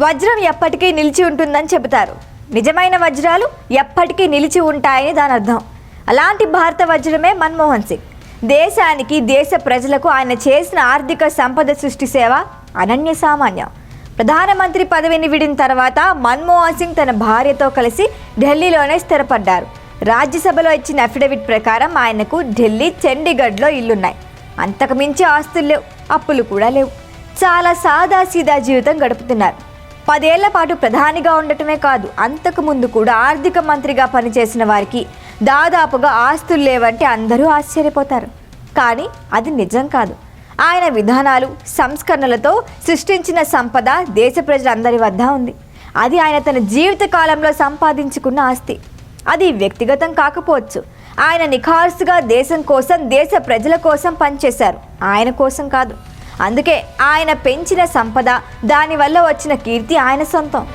వజ్రం ఎప్పటికీ నిలిచి ఉంటుందని చెబుతారు. నిజమైన వజ్రాలు ఎప్పటికీ నిలిచి ఉంటాయని దాని అర్థం. అలాంటి భారత వజ్రమే మన్మోహన్ సింగ్. దేశానికి దేశ ప్రజలకు ఆయన చేసిన ఆర్థిక సంపద సృష్టి సేవ అనన్య సామాన్యం. ప్రధానమంత్రి పదవిని విడిన తర్వాత మన్మోహన్ సింగ్ తన భార్యతో కలిసి ఢిల్లీలోనే స్థిరపడ్డారు. రాజ్యసభలో ఇచ్చిన అఫిడవిట్ ప్రకారం ఆయనకు ఢిల్లీ చండీగఢ్లో ఇల్లున్నాయి. అంతకుమించి ఆస్తులు లేవు అప్పులు కూడా లేవు. చాలా సాదాసీదా జీవితం గడుపుతున్నారు. పదేళ్ళ పాటు ప్రధానిగా ఉండటమే కాదు అంతకు ముందు కూడా ఆర్థిక మంత్రిగా పనిచేసిన వారికి దాదాపుగా ఆస్తులు లేవంటే అందరూ ఆశ్చర్యపోతారు. కానీ అది నిజం కాదు. ఆయన విధానాలు సంస్కరణలతో సృష్టించిన సంపద దేశ ప్రజలందరి వద్ద ఉంది. అది ఆయన తన జీవిత కాలంలో సంపాదించుకున్న ఆస్తి. అది వ్యక్తిగతం కాకపోవచ్చు. ఆయన నిఖార్సుగా దేశం కోసం దేశ ప్రజల కోసం పనిచేశారు. ఆయన కోసం కాదు. అందుకే ఆయన పెంచిన సంపద దానివల్ల వచ్చిన కీర్తి ఆయన సొంతం.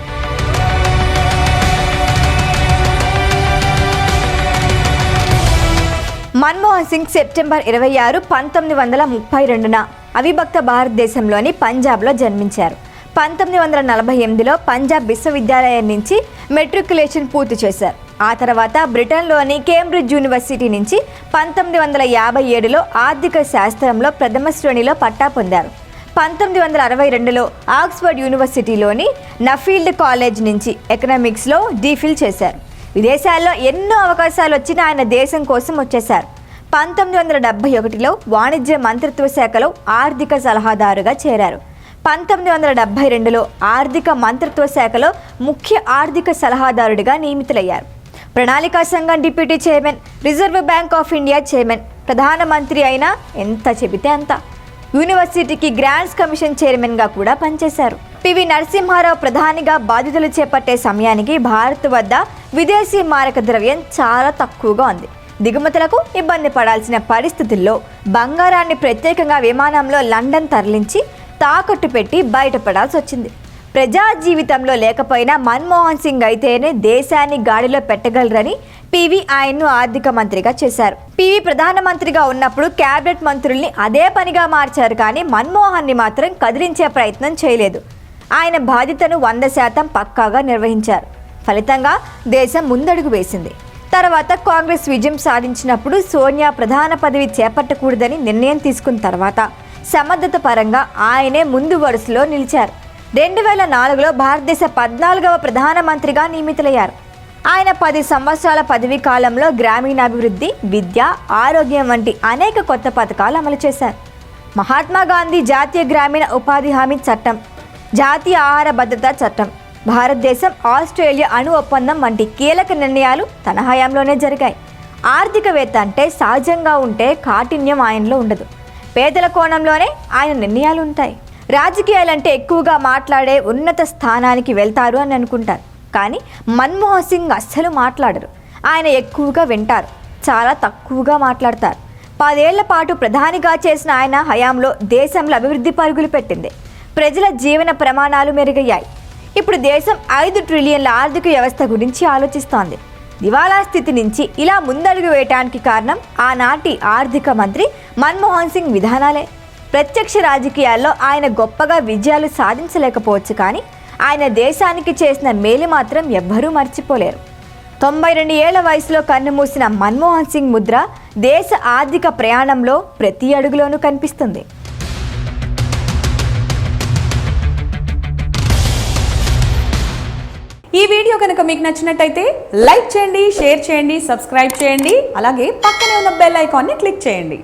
మన్మోహన్ సింగ్ సెప్టెంబర్ ఇరవై ఆరు పంతొమ్మిది వందల ముప్పై రెండున అవిభక్త భారతదేశంలోని పంజాబ్లో జన్మించారు. పంతొమ్మిది వందల నలభై ఎనిమిదిలో పంజాబ్ విశ్వవిద్యాలయం నుంచి మెట్రికులేషన్ పూర్తి చేశారు. ఆ తర్వాత బ్రిటన్లోని కేంబ్రిడ్జ్ యూనివర్సిటీ నుంచి పంతొమ్మిది వందల యాభై ఏడులో ఆర్థిక శాస్త్రంలో ప్రథమ శ్రేణిలో పట్టా పొందారు. పంతొమ్మిది వందల అరవై రెండులో ఆక్స్ఫర్డ్ యూనివర్సిటీలోని నఫీల్డ్ కాలేజ్ నుంచి ఎకనామిక్స్లో డీఫిల్ చేశారు. విదేశాల్లో ఎన్నో అవకాశాలు వచ్చినా ఆయన దేశం కోసం వచ్చేశారు. పంతొమ్మిది వందల డెబ్బై ఒకటిలో వాణిజ్య మంత్రిత్వ శాఖలో ఆర్థిక సలహాదారుగా చేరారు. పంతొమ్మిది వందల డెబ్బై రెండులో ఆర్థిక మంత్రిత్వ శాఖలో ముఖ్య ఆర్థిక సలహాదారుడిగా నియమితులయ్యారు. ప్రణాళికా సంఘం deputy chairman Reserve Bank of India chairman ప్రధానమంత్రి అయినా ఎంత చెబితే అంత. యూనివర్సిటీకి గ్రాంట్స్ కమిషన్ చైర్మన్గా కూడా పనిచేశారు. పివి నరసింహారావు ప్రధానిగా బాధ్యతలు చేపట్టే సమయానికి భారత్ వద్ద విదేశీ మారక ద్రవ్యం చాలా తక్కువగా ఉంది. దిగుమతులకు ఇబ్బంది పడాల్సిన పరిస్థితుల్లో బంగారాన్ని ప్రత్యేకంగా విమానంలో లండన్ తరలించి తాకట్టు పెట్టి బయటపడాల్సి వచ్చింది. ప్రజా జీవితంలో లేకపోయినా మన్మోహన్ సింగ్ అయితేనే దేశాన్ని గాడిలో పెట్టగలరని పివి ఆయన్ను ఆర్థిక మంత్రిగా చేశారు. పివి ప్రధానమంత్రిగా ఉన్నప్పుడు క్యాబినెట్ మంత్రుల్ని అదే పనిగా మార్చారు కానీ మన్మోహన్ని మాత్రం కదిలించే ప్రయత్నం చేయలేదు. ఆయన బాధ్యతను వంద శాతం పక్కాగా నిర్వహించారు. ఫలితంగా దేశం ముందడుగు వేసింది. తర్వాత కాంగ్రెస్ విజయం సాధించినప్పుడు సోనియా ప్రధాన పదవి చేపట్టకూడదని నిర్ణయం తీసుకున్న తర్వాత సమర్థత పరంగా ఆయనే ముందు వరుసలో నిలిచారు. రెండు వేల నాలుగులో భారతదేశ పద్నాలుగవ ప్రధానమంత్రిగా నియమితులయ్యారు. ఆయన పది సంవత్సరాల పదవీ కాలంలో గ్రామీణాభివృద్ధి విద్య ఆరోగ్యం వంటి అనేక కొత్త పథకాలు అమలు చేశారు. మహాత్మా గాంధీ జాతీయ గ్రామీణ ఉపాధి హామీ చట్టం జాతీయ ఆహార భద్రతా చట్టం భారతదేశం ఆస్ట్రేలియా అణు ఒప్పందం వంటి కీలక నిర్ణయాలు తన హయాంలోనే జరిగాయి. ఆర్థికవేత్త అంటే సహజంగా ఉంటే కాఠిన్యం ఆయనలో ఉండదు. పేదల కోణంలోనే ఆయన నిర్ణయాలు ఉంటాయి. రాజకీయాలంటే ఎక్కువగా మాట్లాడే ఉన్నత స్థానానికి వెళ్తారు అని అనుకుంటారు. కానీ మన్మోహన్ సింగ్ అస్సలు మాట్లాడరు. ఆయన ఎక్కువగా వింటారు. చాలా తక్కువగా మాట్లాడతారు. పదేళ్ళ పాటు ప్రధానిగా చేసిన ఆయన హయాంలో దేశంలో అభివృద్ధి పరుగులు పెట్టింది. ప్రజల జీవన ప్రమాణాలు మెరుగయ్యాయి. ఇప్పుడు దేశం ఐదు ట్రిలియన్ల ఆర్థిక వ్యవస్థ గురించి ఆలోచిస్తోంది. దివాలా స్థితి నుంచి ఇలా ముందడుగు వేయటానికి కారణం ఆనాటి ఆర్థిక మంత్రి మన్మోహన్ సింగ్ విధానాలే. ప్రత్యక్ష రాజకీయాల్లో ఆయన గొప్పగా విజయాలు సాధించలేకపోవచ్చు కానీ ఆయన దేశానికి చేసిన మేలు మాత్రం ఎవ్వరూ మర్చిపోలేరు. తొంభై రెండు ఏళ్ళ వయసులో కన్నుమూసిన మన్మోహన్ సింగ్ ముద్ర దేశ ఆర్థిక ప్రయాణంలో ప్రతి అడుగులోనూ కనిపిస్తుంది. ఈ వీడియో కనుక మీకు నచ్చినట్టయితే లైక్ చేయండి షేర్ చేయండి సబ్స్క్రైబ్ చేయండి అలాగే పక్కనే ఉన్న బెల్ ఐకాన్ని క్లిక్ చేయండి.